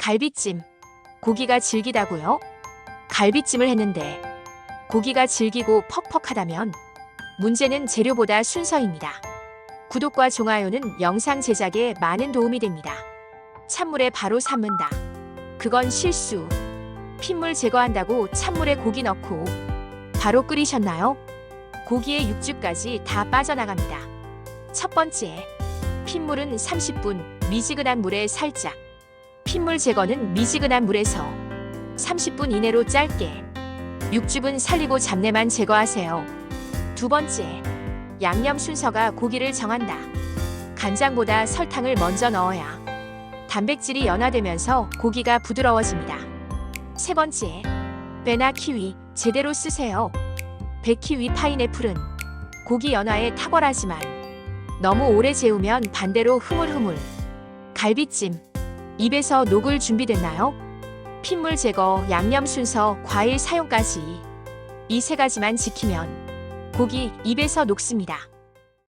갈비찜. 고기가 질기다고요? 갈비찜을 했는데 고기가 질기고 퍽퍽하다면 문제는 재료보다 순서입니다. 구독과 좋아요는 영상 제작에 많은 도움이 됩니다. 찬물에 바로 삶는다. 그건 실수. 핏물 제거한다고 찬물에 고기 넣고 바로 끓이셨나요? 고기의 육즙까지 다 빠져나갑니다. 첫 번째, 핏물은 30분 미지근한 물에 살짝. 핏물 제거는 미지근한 물에서 30분 이내로 짧게. 육즙은 살리고 잡내만 제거하세요. 두 번째, 양념 순서가 고기를 정한다. 간장보다 설탕을 먼저 넣어야 단백질이 연화되면서 고기가 부드러워집니다. 세 번째, 배나 키위 제대로 쓰세요. 백키위 파인애플은 고기 연화에 탁월하지만 너무 오래 재우면 반대로 흐물흐물. 갈비찜 입에서 녹을 준비됐나요? 핏물 제거, 양념 순서, 과일 사용까지 이 세 가지만 지키면 고기 입에서 녹습니다.